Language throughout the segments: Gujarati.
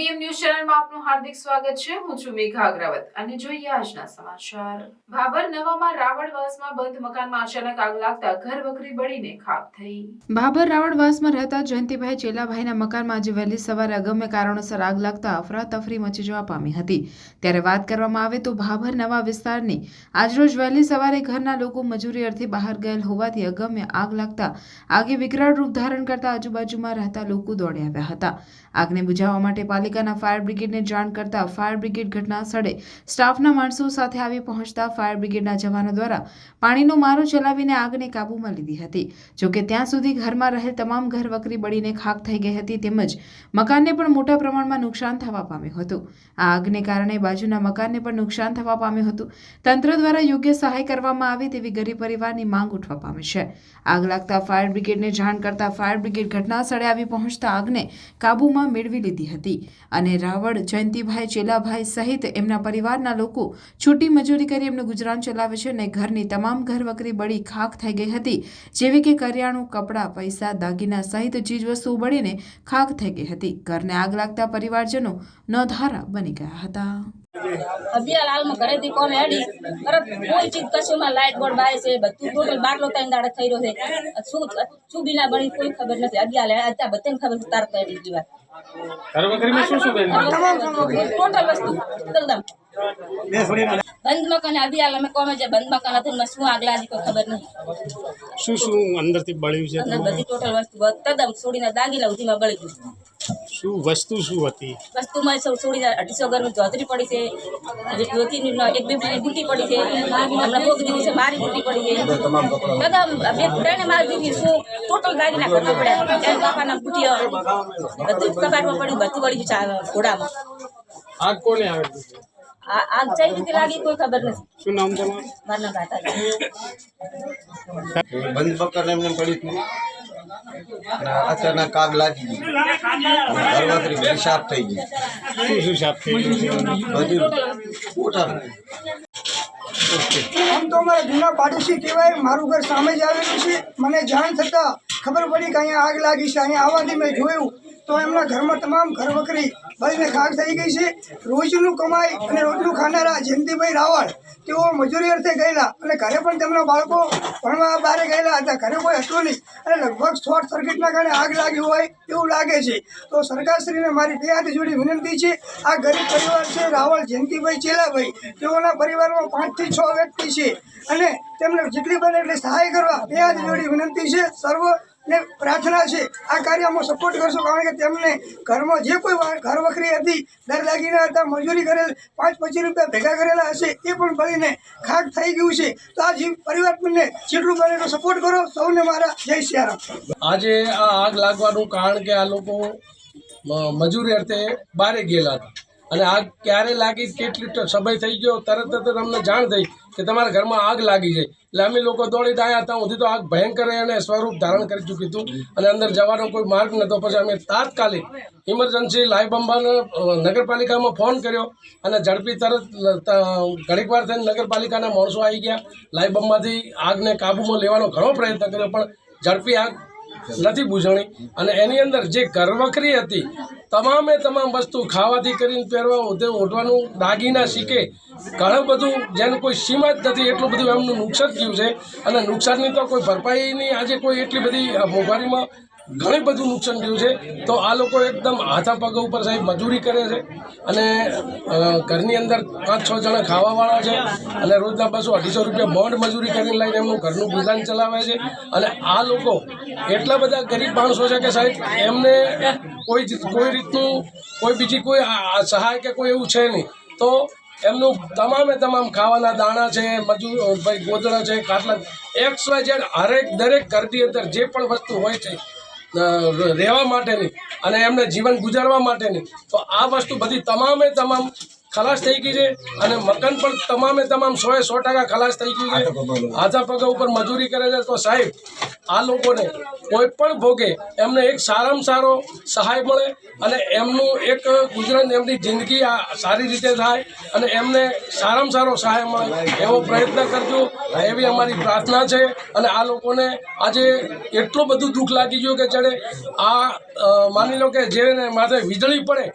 બીએમ ન્યૂઝ ચેનલમાં આપનું હાર્દિક સ્વાગત છે. હું છું મેઘા અગ્રવત. અને જોઈએ આજના સમાચાર. ભાભર નવામાં રાવણવાસમાં બંધ મકાનમાં અચાનક આગ લાગતા ઘર વખરી બળીને ખાક થઈ. ભાભર રાવણવાસમાં રહેતા જયંતિભાઈ ચેલાભાઈના મકાનમાં આજે વહેલી સવારે અગમ્ય કારણોસર આગ લાગતા અફરાતફરી મચી જવા પામી હતી. ત્યારે વાત કરવામાં આવે તો ભાભર નવા વિસ્તારની આજરોજ વહેલી સવારે ઘરના લોકો મજૂરી અર્થે બહાર ગયેલ હોવાથી અગમ્ય આગ લાગતા આગે વિકરાળ રૂપ ધારણ કરતા આજુબાજુમાં રહેતા લોકો દોડી આવ્યા હતા. આગને બુઝાવવા માટે પાલિકાના ફાયર બ્રિગેડને જાણ કરતા ફાયર બ્રિગેડ ઘટના સ્થળે સ્ટાફના માણસો સાથે આવી પહોંચતા ફાયર બ્રિગેડના જવાનો દ્વારા પાણીનો મારો ચલાવીને આગને કાબૂમાં લીધી હતી. જોકે ત્યાં સુધી ઘરમાં રહેલ તમામ ઘર વકરી બળીને ખાક થઈ ગઈ હતી તેમજ મકાનને પણ મોટા પ્રમાણમાં નુકસાન થવા પામ્યું હતું. આ આગને કારણે બાજુના મકાનને પણ નુકસાન થવા પામ્યું હતું. તંત્ર દ્વારા યોગ્ય સહાય કરવામાં આવે તેવી ગરીબ પરિવારની માંગ ઉઠવા પામી છે. આગ લાગતા ફાયર બ્રિગેડને જાણ કરતા ફાયર બ્રિગેડ ઘટના સ્થળે આવી પહોંચતા આગને કાબૂમાં મેળવી લીધી હતી અને રાવળ, જયંતિભાઈ, ચેલાભાઈ સહિત એમના પરિવારના લોકો છૂટી મજૂરી કરી એમનું ગુજરાન ચલાવે છે અને ઘરની તમામ ઘરવકરી બળી ખાખ થઈ ગઈ હતી. જેવી કે કરિયાણું, કપડાં, પૈસા, દાગીના સહિત ચીજવસ્તુઓ બળીને ખાખ થઈ ગઈ હતી. ઘરને આગ લાગતા પરિવારજનો નોંધારા બની ગયા હતા. અભિયાલ હાલમાં ઘરેથી કોમે હેડી? તરત કોઈ ચીજ કશુંમાં લાઇટ બોર્ડ બાય છે બધું ટોટલ બાટલો ત્રણ દાડે થઈ રહ્યો છે શું શું બીના બની કોઈ ખબર નથી. અભિયાલ અત્યારે બધાને ખબર છે તાર કરી દીધી ટોટલ વસ્તુ એકદમ. બંધ મકાન અભિયાલ અમે કોમે છે બંધ મકાન હતું એમાં શું આગ લાગી કોઈ ખબર નહીં. શું શું અંદરથી બળ્યું છે અંદર બધી ટોટલ વસ્તુ તદ્દન છોડીને દાગીના ઉધીમાં બળી ગયું. શું વસ્તુ શું હતી? વસ્તુમાં સૌ છોડીને અઢીસો ઘરનું જોતરી પડી છે. જ્યોતિની એક બે બેની બુટી પડી છે. હમણાં ભોગ દીધી છે મારી બુટી પડી છે. બધા બે ત્રણે મારી દીધી શું ટોટલ દાગીના કરવા પડ્યા. ત્યાં બાપાના બુટી બધું કપાટમાં કબાટમાં પડ્યું બધું વળી ગયું ઘોડામાં. આગ કોને આવેલી છે? આ આગ કઈ રીતે લાગી કોઈ ખબર નથી. શું નામ તમારું? મારા નામ રાતા બંધ મકાન એમને પડી હતી. અચાનક આગ લાગી ગઈ ઘરવખરી બધી સાફ થઈ ગઈ. શું શું સાફ થઈ ગયું? બધું આમ તો અમારા જૂના પાડોશી કહેવાય મારું ઘર સામે જ આવેલું છે. મને જાણ થતાં ખબર પડી કે અહીંયા આગ લાગી છે. અહીંયા આવવાથી મેં જોયું. તો એમના ઘરમાં તમામ ઘર વકરી બળીને ખાક થઈ ગઈ છે. રોજનું કમાઈ અને રોજનું ખાનારા જયંતિભાઈ રાવળ, તેઓ મજૂરી અર્થે ગયેલા અને ઘરે પણ તેમના બાળકો ભણવા બહાર ગયેલા હતા. ઘરે કોઈ હતું નહીં અને લગભગ શોર્ટ સર્કિટના કારણે આગ લાગી હોય એવું લાગે છે. તો સરકારશ્રીને મારી બે હાથ જોડી વિનંતી છે. આ ગરીબ પરિવાર છે, રાવળ, જયંતિભાઈ ચેલાભાઈ, તેઓના પરિવારમાં પાંચથી છ વ્યક્તિ છે અને તેમને જેટલી બને એટલી સહાય કરવા બે હાથ જોડી વિનંતી છે. સર્વ ને પ્રાર્થના છે, આ કાર્યમાં સપોર્ટ કરશો કારણ કે તેમને ઘરમાં જે કોઈ ઘર વખરી હતી, દર લાગીને હતા, મજૂરી કરેલ, પાંચ પચીસ રૂપિયા ભેગા કરેલા હશે, એ પણ ભળીને ખાક થઈ ગયું છે. તો આ જીવ પરિવારને જેટલું બને સપોર્ટ કરો. સૌને મારા જય સિયારામ. આજે આ આગ લાગવાનું કારણ કે આ લોકો મજૂરી અર્થે બારે ગયેલા હતા. અને આગ ક્યારે લાગી, કેટલી સમય થઈ ગયો, તરત જ અમને જાણ થઈ કે તમારા ઘરમાં આગ લાગી છે. એટલે અમે લોકો દોડીને આવ્યા હતા સુધી તો આગ ભયંકર અને સ્વરૂપ ધારણ કરી ચૂક્યું હતું. અને અંદર જવાનો કોઈ માર્ગ નહોતો. પછી અમે તાત્કાલિક ઇમરજન્સી લાઈવ બંબાને નગરપાલિકામાં ફોન કર્યો અને ઝડપી તરત ઘડીક વાર થઈને નગરપાલિકાના માણસો આવી ગયા. લાઈવ બંબાથી આગને કાબૂમાં લેવાનો ઘણો પ્રયત્ન કર્યો, પણ ઝડપી આગ નથી બુઝાણી. અને એની અંદર જે ઘરવખરી હતી તમામે તમામ વસ્તુ ખાવાથી કરીને પહેરવા ઉધે ઓઢવાનું દાગીના શીખે. ઘણું બધું જેને કોઈ સીમા જ નથી, એટલું બધું એમનું નુકસાન થયું છે. અને નુકસાનની તો કોઈ ભરપાઈની આજે કોઈ એટલી બધી મોંઘવારીમાં ઘણી બધું નુકસાન થયું છે. તો આ લોકો એકદમ હાથા પગ ઉપર સાહેબ મજૂરી કરે છે અને ઘરની અંદર પાંચ છ જણા ખાવાવાળા છે અને રોજના બસો અઢીસો રૂપિયા બોન્ડ મજૂરી કરીને લઈને એમનું ઘરનું ગુજરાન ચલાવે છે. અને આ લોકો એટલા બધા ગરીબ માણસો છે કે સાહેબ, એમને કોઈ કોઈ રીતનું, કોઈ બીજી કોઈ સહાય કે કોઈ એવું છે નહીં. તો એમનું તમામે તમામ ખાવાના દાણા છે, મજૂર ભાઈ ગોદડા છે કાટલા એક્સ વાય ઝેડ હરેક દરેક ઘરની અંદર જે પણ વસ્તુ હોય છે રહેવા માટેની અને એમને જીવન ગુજારવા માટેની. તો આ વસ્તુ બધી તમામે તમામ ખલાસ થઈ ગઈ છે અને મકાન પણ તમામે તમામ સો સો ટકા ખલાસ થઈ ગઈ છે. હાથા પગા ઉપર મજૂરી કરે છે. તો સાહેબ આ લોકોને કોઈ પણ ભોગે એમને એક સારામાં સારો સહાય મળે અને એમનું એક ગુજરાત એમની જિંદગી આ સારી રીતે થાય અને એમને સારામાં સારો સહાય મળે. એવો પ્રયત્ન કરજો. એવી અમારી પ્રાર્થના છે અને આ લોકોને આજે એટલું બધું દુઃખ લાગી ગયું કે જાણે આ માની લો કે જેને માથે વીજળી પડે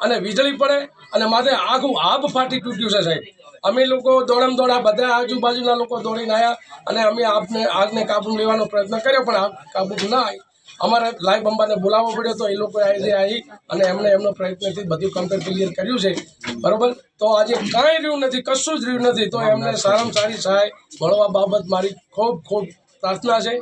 અને વીજળી પડે અને માથે આખું આબ ફાટી તૂટ્યું છે સાહેબ. અમે લોકો દોડમ દોડા બધા આજુબાજુના લોકો દોડીને આવ્યા અને અમે આપને આગને કાબુ લેવાનો પ્રયત્ન કર્યો, પણ આગ કાબુ ના આવી. અમારે લાઈવ બંબાને બોલાવવો પડ્યો તો એ લોકો આજે આવી અને એમને એમનો પ્રયત્નથી બધું કમ્પ્લીટ ક્લિયર કર્યું છે. બરોબર? તો આજે કાંઈ રહ્યું નથી, કશું જ રહ્યું નથી. તો એમને સારામાં સારી સહાય મળવા બાબત મારી ખૂબ ખૂબ પ્રાર્થના છે.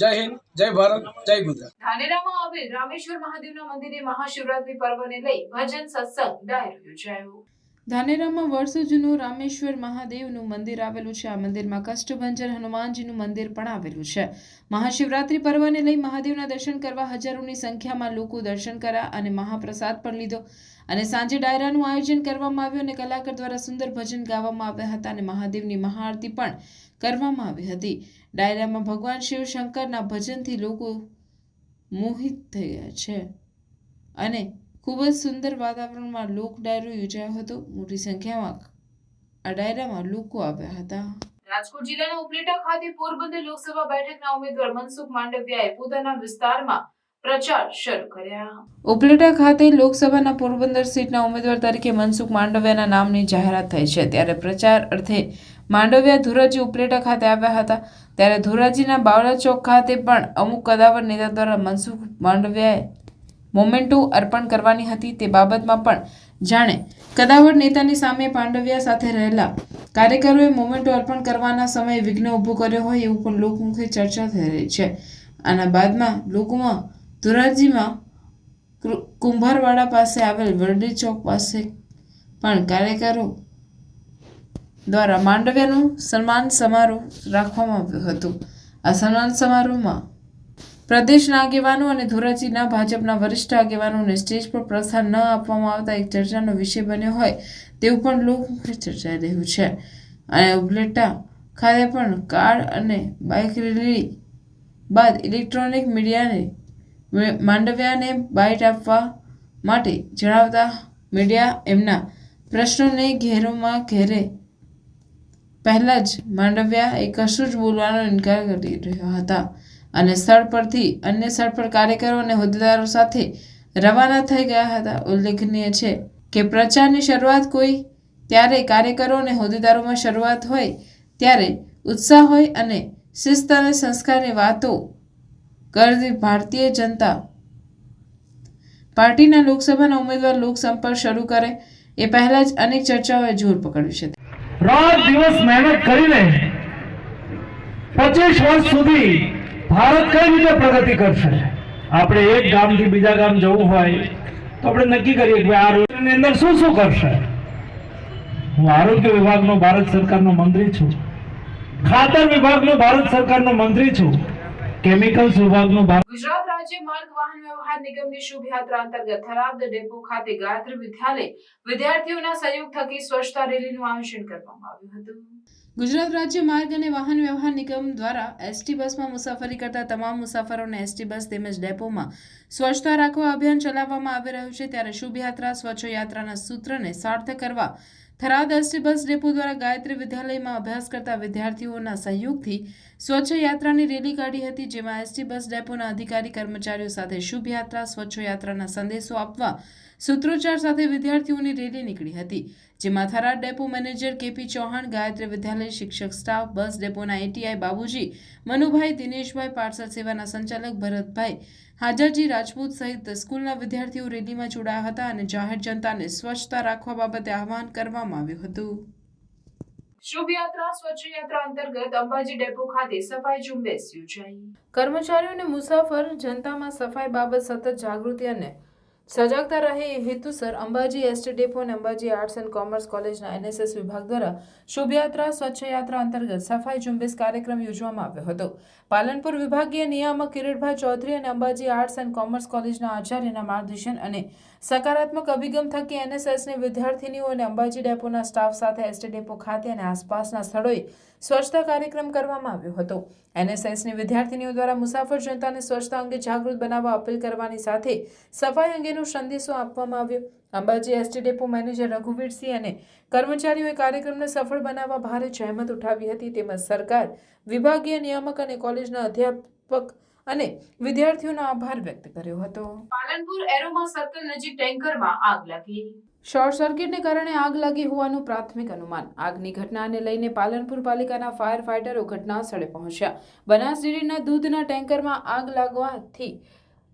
જય હિન્દ જય ભારત જય ગુજરાત. ધાનેરામાં આવેલ રામેશ્વર મહાદેવના મંદિરે મહાશિવરાત્રી પર્વને લઈ ભજન સત્સંગ ડાયરો યોજાયો. ધાનેરામાં વર્ષો જૂનું રામેશ્વર મહાદેવનું મંદિર આવેલું છે. આ મંદિરમાં કષ્ટભંજન હનુમાનજીનું મંદિર પણ આવેલું છે. મહાશિવરાત્રી પર્વને લઈ મહાદેવના દર્શન કરવા હજારોની સંખ્યામાં લોકો દર્શન કર્યા અને મહાપ્રસાદ પણ લીધો. અને સાંજે ડાયરાનું આયોજન કરવામાં આવ્યું અને કલાકાર દ્વારા સુંદર ભજન ગાવામાં આવ્યા હતા અને મહાદેવની મહાઆરતી પણ કરવામાં આવી હતી. ડાયરામાં ભગવાન શિવ શંકરના ભજનથી લોકો મોહિત થઈ ગયા છે અને ખૂબ જ સુંદર વાતાવરણમાં લોક ડાયરો યોજાયો હતો. મોટી સંખ્યામાં આ ડાયરામાં લોકો આવ્યા હતા. રાજકોટ જિલ્લાના ઉપલેટા ખાતે પોરબંદર લોકસભા બેઠકના ઉમેદવાર મનસુખ માંડવિયાએ પોતાના વિસ્તારમાં પ્રચાર શરૂ કર્યા. ઉપલેટા ખાતે લોકસભાના પોરબંદર સીટના ઉમેદવાર તરીકે મનસુખ માંડવિયાના નામની જાહેરાત થઈ છે. ત્યારે પ્રચાર અર્થે માંડવિયા ધોરાજી ઉપલેટા ખાતે આવ્યા હતા. ત્યારે ધોરાજીના બાવળા ચોક ખાતે પણ અમુક કદાવર નેતા દ્વારા મનસુખ માંડવિયાએ મોમેન્ટો અર્પણ કરવાની હતી તે બાબતમાં પણ જાણે કદાવર નેતાની સામે પાંડવિયા સાથે રહેલા કાર્યકરોએ મોમેન્ટો અર્પણ કરવાના સમયે વિઘ્ન ઊભો કર્યો હોય એવું પણ લોકમુખે ચર્ચા થઈ રહી છે. આના બાદમાં લોકોમાં ધોરાજીમાં કુંભારવાડા પાસે આવેલ વરડી ચોક પાસે પણ કાર્યકરો દ્વારા માંડવ્યનું સન્માન સમારોહ રાખવામાં આવ્યો હતો. આ સન્માન સમારોહમાં પ્રદેશના આગેવાનો અને ધોરાજીના ભાજપના વરિષ્ઠ આગેવાનોને સ્ટેજ પર પ્રસ્થાન ન આપવામાં આવતા એક ચર્ચાનો વિષય બન્યો હોય તેવું પણ લોકમુખે ચર્ચાઈ રહ્યું છે. અને ઉબલેટા ખાતે પણ કાર અને બાઇક રેલી બાદ ઇલેક્ટ્રોનિક મીડિયાને માંડવ્યાને બાઇટ આપવા માટે જણાવતા મીડિયા એમના પ્રશ્નોને ઘેરોમાં ઘેરે પહેલાં જ માંડવ્યા એ કશું જ બોલવાનો ઇનકાર કરી રહ્યા હતા અને સ્થળ પરથી અન્ય સ્થળ પર કાર્યકરો અને હોદ્દેદારો સાથે રવાના થઈ ગયા હતા. ઉલ્લેખનીય છે કે પ્રચારની શરૂઆત કોઈ ત્યારે કાર્યકરો અને હોદ્દેદારોમાં શરૂઆત હોય ત્યારે ઉત્સાહ હોય અને શિસ્ત અને સંસ્કારની વાતો કરતી ભારતીય જનતા પાર્ટીના લોકસભાના ઉમેદવાર લોકસંપર્ક શરૂ કરે એ પહેલાં જ અનેક ચર્ચાઓએ જોર પકડ્યું છે. રાત દિવસ મહેનત કરીને પચીસ વર્ષ સુધી ભારત કઈ રીતે પ્રગતિ કરશે? આપણે એક ગામથી બીજા ગામ જવું હોય, તો આપણે નક્કી કરીએ કે આ રોડની અંદર શું શું કરશે? હું આરોગ્ય વિભાગનો ભારત સરકારનો મંત્રી છું. ખાતર વિભાગનો ભારત સરકારનો મંત્રી છું. કેમિકલ્સ વિભાગનો ગુજરાત રાજ્ય માર્ગ વાહન વ્યવહાર નિગમની શુભયાત્રા અંતર્ગત થરાદ ડેપો ખાતે ગાયત્રી વિદ્યાલય વિદ્યાર્થીઓના સહયોગ થકી સ્વચ્છતા રેલીનું આયોજન કરવામાં આવ્યું હતું. ગુજરાત રાજ્ય માર્ગ અને વાહન વ્યવહાર નિગમ દ્વારા એસટી બસમાં મુસાફરી કરતા તમામ મુસાફરોને એસટી બસ તેમજ ડેપોમાં સ્વચ્છતા રાખવા અભિયાન ચલાવવામાં આવી રહ્યું છે. ત્યારે શુભયાત્રા સ્વચ્છ યાત્રાના સૂત્રને સાર્થક કરવા થરાદ એસટી બસ ડેપો દ્વારા ગાયત્રી વિદ્યાલયમાં અભ્યાસ કરતા વિદ્યાર્થીઓના સહયોગથી સ્વચ્છ યાત્રાની રેલી કાઢી હતી, જેમાં એસટી બસ ડેપોના અધિકારી, કર્મચારીઓ સાથે શુભ યાત્રા સ્વચ્છ યાત્રાના સંદેશો આપવા સૂત્રોચ્ચાર સાથે વિદ્યાર્થીઓની રેલી નીકળી હતી. જેમાં Tharad depot manager KP Chauhan Gayatri Vidyalaya શિક્ષક સ્ટાફ બસ ડેપોના એટીઆઈ બાબુજી મનુભાઈ દિનેશભાઈ પાર્સલ સેવાના સંચાલક ભરતભાઈ હાજરજી રાજપૂત સહિત સ્કૂલના વિદ્યાર્થીઓ રેલીમાં જોડાયા હતા અને જાહેર જનતાને સ્વચ્છતા રાખવા બાબતે આહવાન કરવામાં આવ્યું હતું. શુભયાત્રા સ્વચ્છ યાત્રા અંતર્ગત અંબાજી ડેપો ખાતે સફાઈ ઝુંબેશ યોજાઈ. કર્મચારીઓ અને મુસાફર જનતામાં સફાઈ બાબત સતત જાગૃતિ અને સજાગતા રહે એ હેતુસર અંબાજી એસટી ડેપો અને અંબાજી આર્ટ્સ એન્ડ કોમર્સ કોલેજના એનએસએસ વિભાગ દ્વારા શુભયાત્રા સ્વચ્છ યાત્રા અંતર્ગત સફાઈ ઝુંબેશ કાર્યક્રમ યોજવામાં આવ્યો હતો. પાલનપુર વિભાગીય નિયામક કિરીટભાઈ ચૌધરી અને અંબાજી આર્ટ્સ એન્ડ કોમર્સ કોલેજના આચાર્યના માર્ગદર્શન અને સકારાત્મક અભિગમ થકી એનએસએસની વિદ્યાર્થીનીઓ અને અંબાજી ડેપોના સ્ટાફ સાથે એસટી ડેપો ખાતે અને આસપાસના સ્થળોએ સ્વચ્છતા કાર્યક્રમ કરવામાં આવ્યો હતો. એનએસએસની વિદ્યાર્થીનીઓ દ્વારા મુસાફર જનતાને સ્વચ્છતા અંગે જાગૃત બનાવવા અપીલ કરવાની સાથે સફાઈ અંગેનો સંદેશો આપવામાં આવ્યો. Ambaji ST depot manager Raghuvirsinh અને કર્મચારીઓએ કાર્યક્રમને સફળ બનાવવા ભારે જહેમત ઉઠાવી હતી. તેમજ સરકાર, વિભાગીય નિયામક અને કોલેજના અધ્યાપક અને વિદ્યાર્થીઓનો આભાર વ્યક્ત કર્યો હતો. પાલનપુર એરોમા સર્કલ નજીક ટેન્કરમાં આગ લાગી. શોર્ટ સર્કિટને કારણે આગ લાગી હોવાનું પ્રાથમિક અનુમાન. આગની ઘટનાને લઈને પાલનપુર પાલિકાના ફાયર ફાઇટરો ઘટના સ્થળે પહોંચ્યા. બનાસ ડેરીના દૂધના ટેન્કરમાં આગ લાગવાથી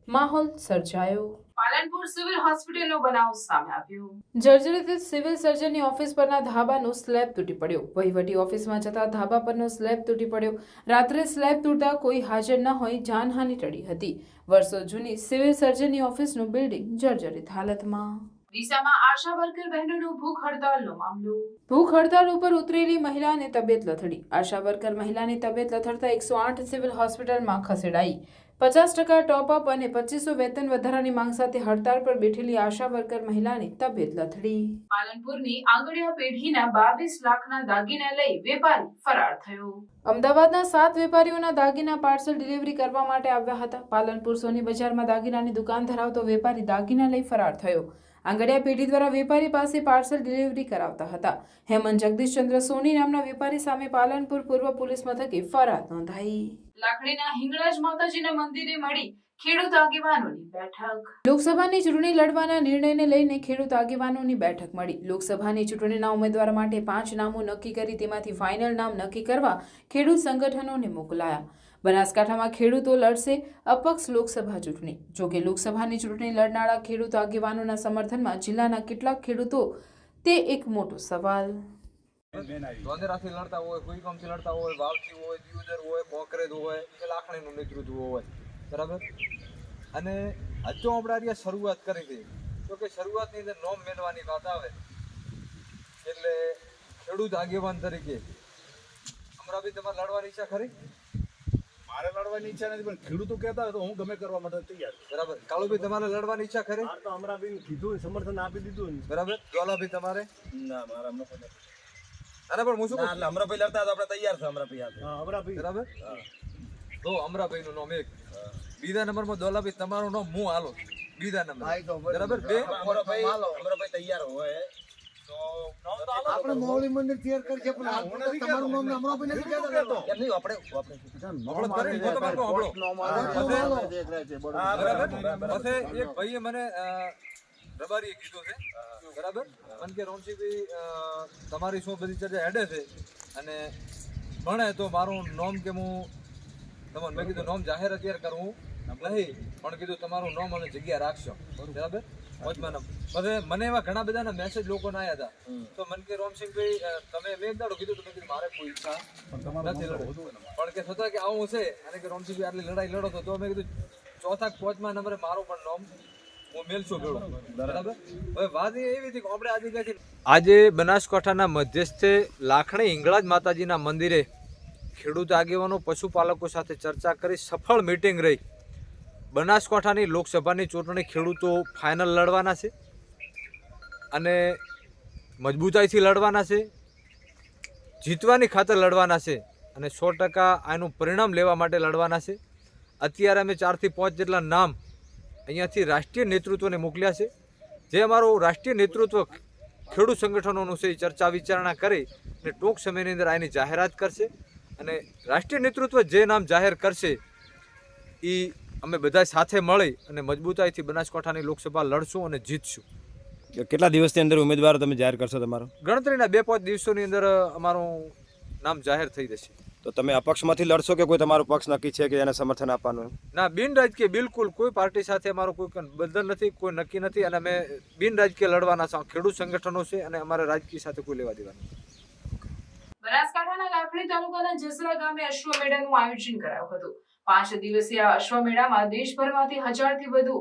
માહોલ સર્જાયો. પાલનપુર સિવિલ હોસ્પિટલનો બનાવ સામે આવ્યો. જર્જરિત સિવિલ સર્જનની ઓફિસ પરના ધાબાનો સ્લેબ તૂટી પડ્યો. વહીવટી ઓફિસમાં જતા ધાબા પરનો સ્લેબ તૂટી પડ્યો. રાત્રે સ્લેબ તૂટતા કોઈ હાજર ન હોય જાનહાનિ ટળી હતી. વર્ષો જૂની સિવિલ સર્જનની ઓફિસનું બિલ્ડિંગ જર્જરિત હાલતમાં. ડીસામાં આશા વર્કર બહેનોનો ભૂખ હડતાલનો મામલો. ભૂખ હડતાલ ઉપર ઉતરેલી મહિલાને તબિયત લથડી. આશા વર્કર મહિલાની તબિયત લથડતા એકસો આઠ સિવિલ હોસ્પિટલમાં ખસેડાઈ. પચાસ ટકા ટોપ અપ અને પચીસો વેતન વધારાની માંગ સાથે હડતાળ પર બેઠેલી આશા વર્કર મહિલાની તબિયત લથડી. પાલનપુરની આંગળીયા પેઢીના બાવીસ લાખના દાગીના લઈ વેપારી ફરાર થયો. અમદાવાદના સાત વેપારીઓના દાગીના પાર્સલ ડિલિવરી કરવા માટે આવ્યા હતા. પાલનપુર સોની બજારમાં દાગીનાની દુકાન ધરાવતો વેપારી દાગીના લઈ ફરાર થયો. આંગડિયા પેઢી દ્વારા વેપારી પાસે પાર્સલ ડિલિવરી કરાવતા હતા. હેમંત જગદીશચંદ્ર સોની નામના વેપારી સામે પાલનપુર પૂર્વ પોલીસ મથકે ફરિયાદ નોંધાઈ. લાખણીના હિંગળાજ માતાજીના મંદિરે મળી ખેડૂત આગેવાનોની બેઠક. લોકસભાની ચૂંટણી લડવાના નિર્ણયને લઈને ખેડૂત આગેવાનોની બેઠક મળી. લોકસભાની ચૂંટણીના ઉમેદવાર માટે પાંચ નામો નક્કી કરી તેમાંથી ફાઇનલ નામ નક્કી કરવા ખેડૂત સંગઠનોને મોકલાયા. બનાસકાંઠામાં ખેડૂતો લડશે અપક્ષ લોકસભા ચૂંટણી. જોકે લોકસભાની ચૂંટણી લડનારા ખેડૂત આગેવાનોના સમર્થનમાં જિલ્લાના કેટલાક ખેડૂતો, તે એક મોટો સવાલ. ધોંધેરાથી લડતા હોય કોઈ લડતા હોય, વાવથી હોય, દિયોદર હોય, કોકરેજ હોય, કે લાખણીનું નેતૃત્વ હોય. બરાબર? અને હજુ આપણે અહીંયા શરૂઆત કરી હતી. તો કે શરૂઆતની અંદર નોમ મેળવાની વાત આવે, એટલે ખેડૂત આગેવાન તરીકે અમરાબી તમારે લડવાની ઈચ્છા ખરી? મારે લડવાની ઈચ્છા નથી પણ ખેડૂતો કહેતા તો હું ગમે કરવા માટે તૈયાર બરાબર. કાળુભાઈ તમારે લડવાની ઈચ્છા ખરી? તો હમણાં કીધું સમર્થન આપી દીધું બરાબર. જ્વાલાભાઈ તમારે? ના મારા હમણાં કોઈ પણ હું શું એટલે હમણાં લડતા તો આપણે તૈયાર છે હમણાં ભાઈ હાથે. હા, બરાબર. તો અમરાભાઈ નું નામ એક. બીજા નંબરમાં દોલાભાઈ તમારું નામ હું હાલો બીજા નંબર બરાબર? બે? અમરાભાઈ અમરાભાઈ તૈયાર હોય. આપણે મૌલી મંદિર તૈયાર કરશે પણ તમારું નામ હમણાં ભાઈ નથી કહેતો. એમ નહીં, આપણે આપણો કરીને ફોટો પાડો, આપણો. બરાબર. પછી એક ભાઈએ મને રબારીએ કીધું છે. બરાબર? કે રોનસીભાઈ તમારી શું બધી ચર્ચા હેડે છે? અને ભણે તો મારું નોમ કે હું તમને મેં કીધું નોમ જાહેર અત્યારે કરવું નહીં પણ કીધું તમારું નોમ અને જગ્યા રાખશો. બરાબર? વચમાં હવે મને એવા ઘણા બધાના મેસેજ લોકોના આવ્યા હતા. તો મને કે રોમસિંહભાઈ તમે મેં એક દાડો કીધું તમે કીધું મારે કોઈ ઈચ્છા નથી લડવું. પણ કે છતાં કે આવું છે અને કે રોમસિંહભાઈ આટલી લડાઈ લડો તો તો મેં કીધું ચોથા કે પાંચમા નંબરે મારો પણ નોમ હું મેલશું ભેળો. હવે વાત એ એવી હતી કે આપણે આજે આજે બનાસકાંઠાના મધ્યસ્થે લાખણી હિંગળાજ માતાજીના મંદિરે ખેડૂત આગેવાનો પશુપાલકો સાથે ચર્ચા કરી સફળ મીટિંગ રહી. બનાસકાંઠાની લોકસભાની ચૂંટણી ખેડૂતો ફાઇનલ લડવાના છે અને મજબૂતાઈથી લડવાના છે, જીતવાની ખાતર લડવાના છે અને સો ટકા આનું પરિણામ લેવા માટે લડવાના છે. અત્યારે અમે ચારથી પાંચ જેટલા નામ અહીંયાથી રાષ્ટ્રીય નેતૃત્વને મોકલ્યા છે. જે અમારું રાષ્ટ્રીય નેતૃત્વ ખેડૂત સંગઠનોનું છે એ ચર્ચા વિચારણા કરી અને ટૂંક સમયની અંદર આની જાહેરાત કરશે અને રાષ્ટ્રીય નેતૃત્વ જે નામ જાહેર કરશે એ અમે બધા સાથે મળી અને મજબૂતાઈથી બનાસકાંઠાની લોકસભા લડશું અને જીતશું. કેટલા દિવસની અંદર ઉમેદવારો તમે જાહેર કરશો તમારો? ગણતરીના બે પાંચ દિવસોની અંદર અમારું નામ જાહેર થઈ જશે. તો તમે અપક્ષમાંથી લડશો કે કોઈ તમારો પક્ષ નક્કી છે કે એને સમર્થન આપવાનું? ના બિન રાજકીય બિલકુલ કોઈ પાર્ટી સાથે અમારો કોઈ બંધન નથી કોઈ નક્કી નથી અને અમે બિન રાજકીય લડવાના છે ખેડૂત સંગઠનો છે અને અમારે રાજકીય સાથે કોઈ લેવા દેવા નથી. બનાસકાંઠાના લાખણી તાલુકાના જસરા ગામે અશ્વમેળાનું આયોજન કરાયું હતું. પાંચ દિવસીય અશ્વમેળામાં દેશભરમાંથી હજારથી વધુ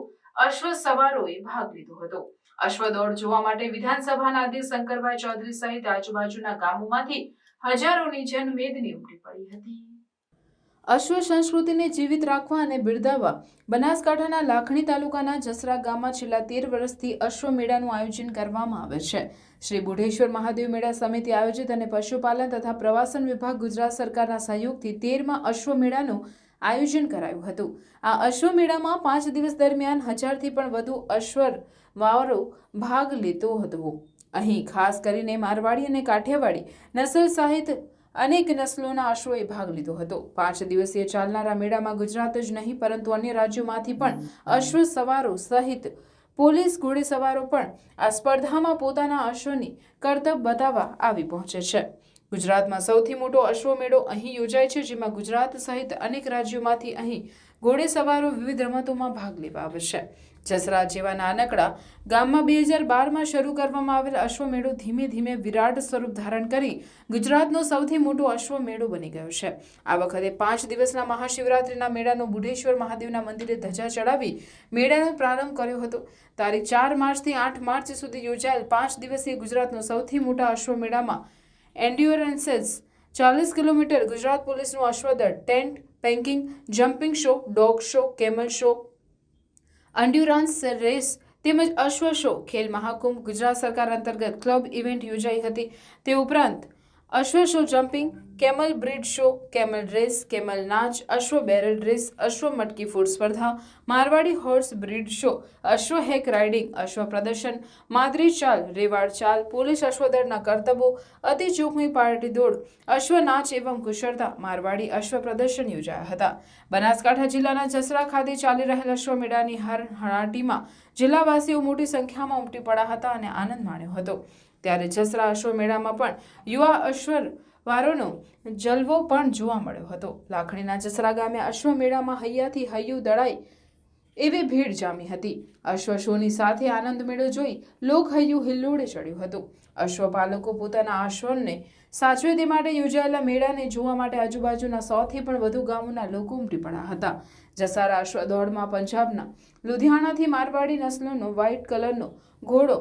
અશ્વ સવારોએ ભાગ લીધો હતો. અશ્વ જોવા માટે વિધાનસભાના અધ્યક્ષ શંકરભાઈ ચૌધરી સહિત આજુબાજુના ગામોમાંથી હજારોની જનમેદની ઉમટી પડી હતી. અશ્વ સંસ્કૃતિને જીવિત રાખવા અને બિરદાવવા બનાસકાંઠાના લાખણી તાલુકાના જસરા ગામમાં છેલ્લા તેર વર્ષથી અશ્વ મેળાનું આયોજન કરવામાં આવે છે. શ્રી બુઢેશ્વર મહાદેવ મેળા સમિતિ આયોજિત અને પશુપાલન તથા પ્રવાસન વિભાગ ગુજરાત સરકારના સહયોગથી તેરમાં અશ્વ મેળાનું આયોજન કરાયું હતું. આ અશ્વ મેળામાં પાંચ દિવસ દરમિયાન હજારથી પણ વધુ અશ્વર વારો ભાગ લેતો હતો. અહીં ખાસ કરીને મારવાડી અને કાઠિયાવાડી નસલ સહિત અનેક નસ્લોના અશ્વોએ ભાગ લીધો હતો. પાંચ દિવસીય ચાલનારા મેળામાં ગુજરાત જ નહીં, પરંતુ અન્ય રાજ્યોમાંથી પણ અશ્વ સવારો સહિત પોલીસ ઘોડેસવારો પણ આ સ્પર્ધામાં પોતાના અશ્વની કરતબ બતાવવા આવી પહોંચે છે. ગુજરાતમાં સૌથી મોટો અશ્વ મેળો અહીં યોજાય છે, જેમાં ગુજરાત સહિત અનેક રાજ્યોમાંથી અહીં ઘોડેસવારો વિવિધ રમતોમાં ભાગ લેવા આવે છે. જસરા જેવા નાનકડા ગામમાં બે હજાર બારમાં શરૂ કરવામાં આવેલ અશ્વમેળો ધીમે ધીમે વિરાટ સ્વરૂપ ધારણ કરી ગુજરાતનો સૌથી મોટો અશ્વમેળો બની ગયો છે. આ વખતે પાંચ દિવસના મહાશિવરાત્રિના મેળાનો બુઢેશ્વર મહાદેવના મંદિરે ધજા ચડાવી મેળાનો પ્રારંભ કર્યો હતો. તારીખ ચાર માર્ચથી આઠ માર્ચ સુધી યોજાયેલ પાંચ દિવસીય ગુજરાતનો સૌથી મોટા અશ્વમેળામાં એન્ડ્યોરન્સેસ ચાલીસ કિલોમીટર ગુજરાત પોલીસનું અશ્વદળ, tent pegging jumping show, dog show, camel show. Endurance race તેમજ અશ્વ શો. ખેલ મહાકુંભ ગુજરાત સરકાર અંતર્ગત ક્લબ ઇવેન્ટ યોજાઈ હતી. તે ઉપરાંત અશ્વ show jumping camel breed show, camel race camel નાચ, અશ્વ બેરલ રેસ અશ્વ મટકી ફૂડ સ્પર્ધા, મારવાડી હોર્સ બ્રિડ શો, અશ્વ હેક રાઇડિંગ, અશ્વ પ્રદર્શન, માદરી ચાલ, રેવાડ ચાલ, પોલીસ અશ્વદળના કરતબો, અતિ જોખમી પાર્ટી દોડ, અશ્વ નાચ એવં કુશળતા, મારવાડી અશ્વ પ્રદર્શન યોજાયા હતા. બનાસકાંઠા જિલ્લાના જસરા ખાતે ચાલી રહેલ અશ્વ મેળાની હર હણાટીમાં જિલ્લાવાસીઓ મોટી સંખ્યામાં ઉમટી પડ્યા હતા અને આનંદ માણ્યો હતો. ત્યારે જસરા અશ્વ મેળામાં પણ યુવા અશ્વર વારોનો જલવો પણ જોવા મળ્યો હતો. લાખણીના જસરા ગામે અશ્વ મેળામાં હૈયાથી હૈયું દળાઈ એવી ભીડ જામી હતી. અશ્વ શોની સાથે આનંદ મેળો જોઈ લોક હૈયું હિલ્લોડે ચડ્યું હતું. અશ્વપાલકો પોતાના અશ્વને સાચવે તે માટે યોજાયેલા મેળાને જોવા માટે આજુબાજુના સોથી પણ વધુ ગામોના લોકો ઉમટી પડ્યા હતા. જસારા અશ્વ દોડમાં પંજાબના લુધિયાણાથી મારવાડી નસ્લનો વ્હાઇટ કલરનો ઘોડો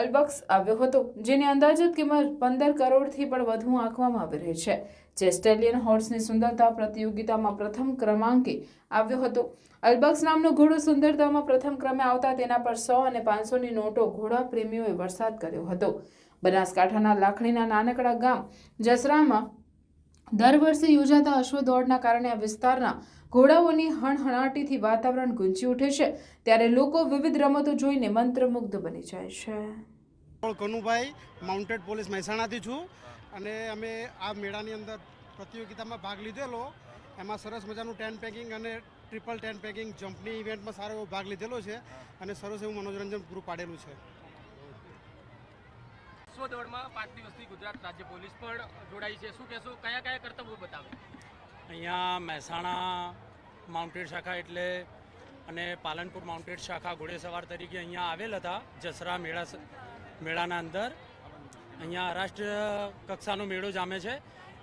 અલબક્સ આવ્યો હતો, જેની અંદાજિત કિંમત પંદર કરોડથી પણ વધુ આંકવામાં આવી રહી છે. જે સ્ટેલિયન હોર્સની સુંદરતા પ્રતિયોગિતામાં પ્રથમ ક્રમાંકે આવ્યો હતો. અલબક્સ નામનો ઘોડો સુંદરતામાં પ્રથમ ક્રમે આવતા તેના પર સો અને પાંચસોની નોટો ઘોડા પ્રેમીઓએ વરસાદ કર્યો હતો. બનાસકાંઠાના લાખણીના નાનકડા ગામ જસરામાં દર વર્ષે યોજાતા અશ્વ દોડના કારણે આ વિસ્તારના ઘોડાઓની હણહણાટીથી વાતાવરણ ગુંજી ઉઠે છે. ત્યારે લોકો વિવિધ રમતો જોઈને મંત્રમુગ્ધ બની જાય છે. કનુભાઈ માઉન્ટેડ પોલીસ મહેસાણાથી છું અને અમે આ મેળાની અંદર પ્રતિયોગિતામાં ભાગ લીધેલો. એમાં સરસ મજાનું ટેન પેકિંગ અને ટ્રિપલ ટેન પેકિંગ જમ્પની ઇવેન્ટમાં સારો એવો ભાગ લીધેલો છે અને સરસ એવું મનોરંજન પૂરું પાડેલું છે. અશ્વ દોડમાં પાંચ દિવસથી ગુજરાત રાજ્ય પોલીસ પણ જોડાઈ છે. શું કહેશો? કયા કયા કર્તવ્યો બતાવે? અહીંયા મહેસાણા માઉન્ટેડ શાખા એટલે અને પાલનપુર માઉન્ટેડ શાખા ઘોડેસવાર તરીકે અહીંયા આવેલ હતા, જસરા મેળા મેળાના અંદર. અહીંયા રાષ્ટ્રીય કક્ષાનો મેળો જામે છે.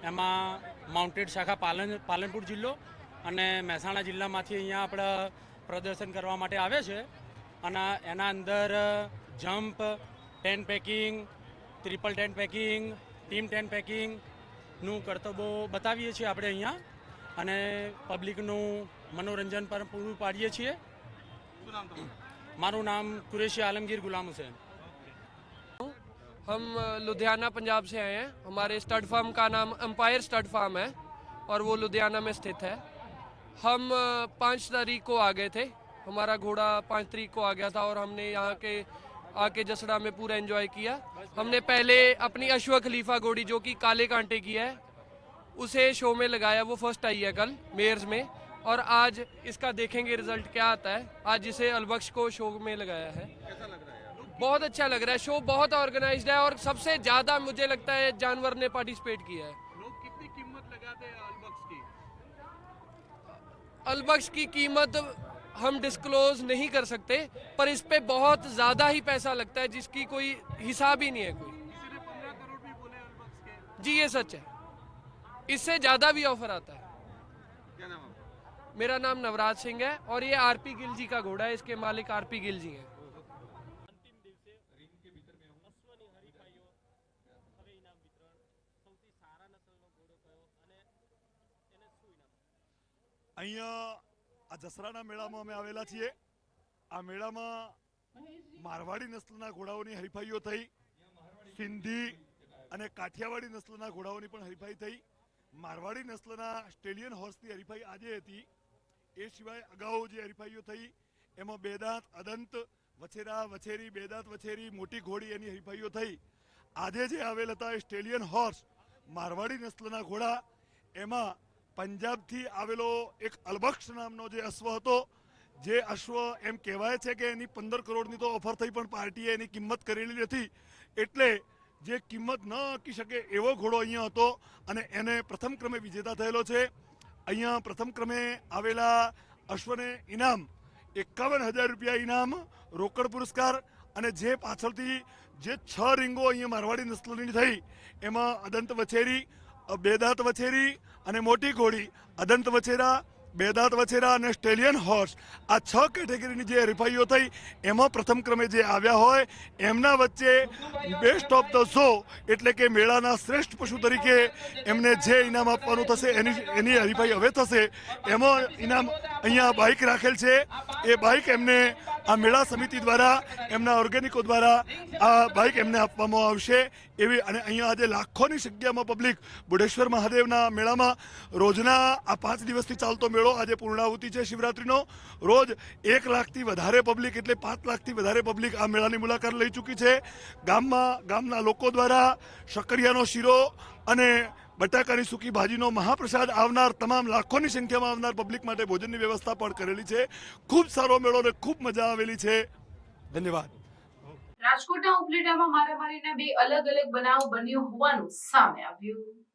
એમાં માઉન્ટેડ શાખા પાલન, પાલનપુર જિલ્લો અને મહેસાણા જિલ્લામાંથી અહીંયા આપણા પ્રદર્શન કરવા માટે આવે છે. અને એના અંદર jump, tent pegging triple tent pegging team tent પેકિંગનું કરતબો બતાવીએ છીએ આપણે અહીંયા અને પબ્લિકનું મનોરંજન પણ પૂરું પાડીએ છીએ મારું નામ कुरेशी आलमगीर गुलाम हुसैन हम लुधियाना पंजाब से आए हैं हमारे स्टड फार्म का नाम एम्पायर स्टड फार्म है और वो लुधियाना में स्थित है हम पाँच तारीख को आ गए थे हमारा घोड़ा पाँच तारीख को आ गया था और हमने यहाँ के आके जसड़ा में पूरा एंजॉय किया। हमने पहले अपनी अश्व खलीफा घोड़ी जो कि काले कांटे की है उसे शो में लगाया। वो फ़र्स्ट आई है कल मेयर्स में। और आज इसका देखेंगे रिज़ल्ट क्या आता है। आज इसे अलबख्श को शो में लगाया है। बहुत अच्छा लग रहा है। शो बहुत ऑर्गेनाइज्ड है और सबसे ज़्यादा मुझे लगता है जानवर ने पार्टिसिपेट किया है। लोग कितनी कीमत लगाते हैं अलबक्स की? अलबख्श की कीमत हम डिस्क्लोज नहीं कर सकते पर इस पे बहुत ज्यादा ही पैसा लगता है जिसकी कोई हिसाब ही नहीं है कोई जी ये सच है इससे ज्यादा भी ऑफर आता है मेरा नाम नवराज सिंह है और ये आरपी गिल जी का घोड़ा है इसके मालिक आरपी गिल जी हैं અહીંયા આ જસરાના મેળામાં અમે આવેલા છીએ. આ મેળામાં મારવાડી નસ્લના ઘોડાઓની હરીફાઈઓ થઈ, સિંધી અને કાઠિયાવાડી નસ્લના ઘોડાઓની પણ હરીફાઈ થઈ. મારવાડી નસ્લના સ્ટેલિયન હોર્સની હરીફાઈ આજે હતી. એ સિવાય અગાઉ જે હરીફાઈઓ થઈ, એમાં બેદાંત અદંત, વછેરા, વછેરી બેદાંત વછેરી, મોટી ઘોડી એની હરીફાઈઓ થઈ. આજે જે આવેલ હતા એ સ્ટેલિયન હોર્સ, મારવાડી નસ્લના ઘોડા, એમાં પંજાબથી આવેલો એક અલબક્ષ નામનો જે અશ્વ હતો, જે અશ્વ એમ કહેવાય છે કે એની પંદર કરોડની તો ઓફર થઈ પણ પાર્ટીએ એની કિંમત કરેલી નથી. એટલે જે કિંમત ન આંકી શકે એવો ઘોડો અહીંયા હતો અને એને પ્રથમ ક્રમે વિજેતા થયેલો છે. અહીંયા પ્રથમ ક્રમે આવેલા અશ્વને ઇનામ, એકાવન હજાર રૂપિયા ઇનામ, રોકડ પુરસ્કાર અને જે પાછળથી જે છ રીંગો અહીંયા મારવાડી નસ્લની થઈ, એમાં અદંત વછેરી બેદાંત વછેરી અને મોટી ઘોડી અદંત વછેરા બેદાંત વછેરા અને સ્ટેલિયન હોર્સ. આ છ કેટેગરીની જે હરીફાઈઓ થઈ, એમાં પ્રથમ ક્રમે જે આવ્યા હોય, એમના વચ્ચે બેસ્ટ ઓફ ધ શો એટલે કે મેળાના શ્રેષ્ઠ પશુ તરીકે એમને જે ઇનામ આપવાનું થશે, એની એની હરીફાઈ હવે થશે, એમાં ઇનામ અહીંયા બાઇક રાખેલ છે. એ બાઇક એમને આ મેળા સમિતિ દ્વારા, એમના ઓર્ગેનિકો દ્વારા આ બાઇક એમને આપવામાં આવશે. એવી, અને અહીંયા આજે લાખોની સંખ્યામાં પબ્લિક બુઢેશ્વર મહાદેવના મેળામાં રોજના આ પાંચ દિવસથી ચાલતો મેળો આજે પૂર્ણાહુતિ છે શિવરાત્રિનો. રોજ એક લાખથી વધારે પબ્લિક એટલે પાંચ લાખથી વધારે પબ્લિક આ મેળાની મુલાકાત લઈ ચૂકી છે. ગામમાં, ગામના લોકો દ્વારા શક્કરિયાનો શીરો અને બટાકાની સૂકી ભાજીનો મહાપ્રસાદ આવનાર તમામ લાખોની સંખ્યામાં આવનાર પબ્લિક માટે ભોજનની વ્યવસ્થા પણ કરેલી છે. ખૂબ સારો મેળો અને ખૂબ મજા આવેલી છે. ધન્યવાદ. રાજકોટના ઉપલેટામાં મારામારીના બે અલગ અલગ બનાવ બન્યો હોવાનું સામે આવ્યું.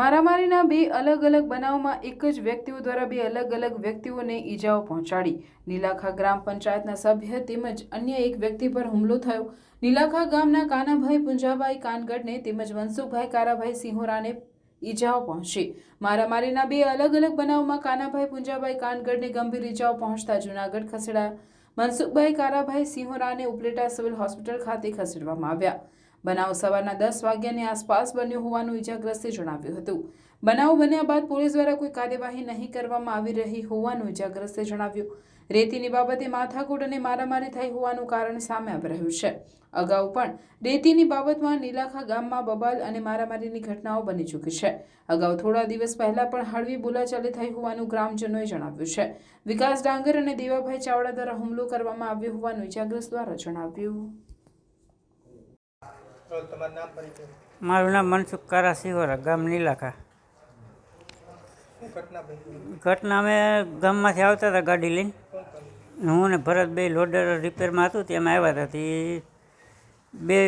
મારામારીના બે અલગ અલગ બનાવમાં એક જ વ્યક્તિઓ દ્વારા બે અલગ અલગ વ્યક્તિઓને ઈજાઓ પહોંચાડી. નીલાખા ગ્રામ પંચાયતના સભ્ય તેમજ અન્ય એક વ્યક્તિ પર હુમલો થયો. નીલાખા ગામના કાનાભાઈ પુંજાભાઈ કાનગડને તેમજ મનસુખભાઈ કારાભાઈ સિંહોરાને ઈજાઓ પહોંચી. મારામારીના બે અલગ અલગ બનાવમાં કાનાભાઈ પુંજાભાઈ કાનગડને ગંભીર ઈજાઓ પહોંચતા જૂનાગઢ ખસેડાયા મનસુખભાઈ કારાભાઈ સિંહોરાને ઉપલેટા સિવિલ હોસ્પિટલ ખાતે ખસેડવામાં આવ્યા. બનાવ સવારના દસ વાગ્યાની આસપાસ બન્યો હોવાનું ઈજાગ્રસ્તે જણાવ્યું હતું. બનાવ બન્યા બાદ પોલીસ દ્વારા કોઈ કાર્યવાહી નહીં કરવામાં આવી રહી હોવાનું ઈજાગ્રસ્તે જણાવ્યું. રેતીની બાબતે માથાકૂટ અને મારામારી થઈ હોવાનું કારણ સામે આવી રહ્યું છે. અગાઉ પણ રેતીની બાબતમાં નીલાખા ગામમાં બબાલ અને મારામારીની ઘટનાઓ બની ચૂકી છે. અગાઉ થોડા દિવસ પહેલા પણ હળવી બોલાચાલી થઈ હોવાનું ગ્રામજનોએ જણાવ્યું છે. વિકાસ ડાંગર અને દેવાભાઈ ચાવડા દ્વારા હુમલો કરવામાં આવ્યો હોવાનું ઇજાગ્રસ્ત દ્વારા જણાવ્યું. મારું નામ મનસુખ કારા સિહોરા ગામ નીલાખા. ઘટના અમે ગામમાંથી આવતા હતા ગાડી લઈને. હું ને ભરત બે લોડર રિપેરમાં હતું તેમાં આવ્યા હતા. તે બે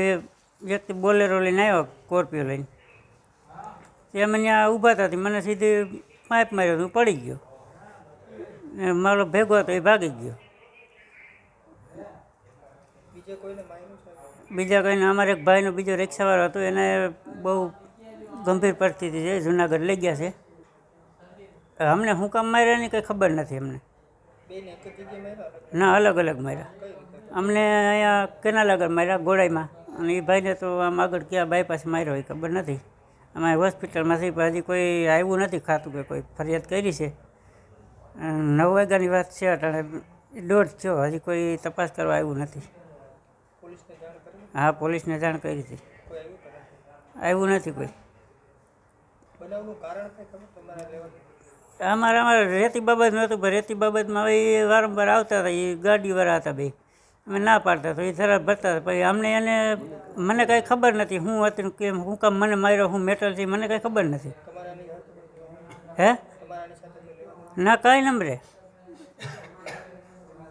વ્યક્તિ બોલેરો લઈને આવ્યા સ્કોર્પિયો લઈને. તે અમે ત્યાં ઊભા હતા મને સીધી પાઇપ માર્યો હતું હું પડી ગયો. ને મારો ભેગો હતો એ ભાગી ગયો. બીજા કોઈને અમારે એક ભાઈનો બીજો રિક્ષાવાળો હતો, એને બહુ ગંભીર પરિસ્થિતિ છે જુનાગઢ લઈ ગયા છે. અમને શું કામ માર્યા ની કંઈ ખબર નથી અમને. ના, અલગ અલગ માર્યા. અમને અહીંયા કેનાલ આગળ માર્યા, ગોળાઈમાં. અને એ ભાઈને તો આમ આગળ ક્યાં બાયપાસ માર્યો એ ખબર નથી. અમારે હોસ્પિટલમાંથી હજી કોઈ આવ્યું નથી ખાતું કે કોઈ ફરિયાદ કરી છે. નવ વાગ્યાની વાત છે, અટાણે દોઢ થયો, હજી કોઈ તપાસ કરવા આવ્યું નથી. હા પોલીસને જાણ કરી હતી. આવ્યું નથી કોઈ. અમારે અમારે રેતી બાબત નહોતું પણ રેતી બાબતમાં હવે એ વારંવાર આવતા હતા એ ગાડીવાળા હતા બે. અમે ના પાડતા તો એ જરા ભરતા હતા પછી અમને એને મને કાંઈ ખબર નથી હું હતું કેમ હું કામ મને માર્યો હું મેટલ છે મને કાંઈ ખબર નથી. હે? ના કાંઈ નંબરે.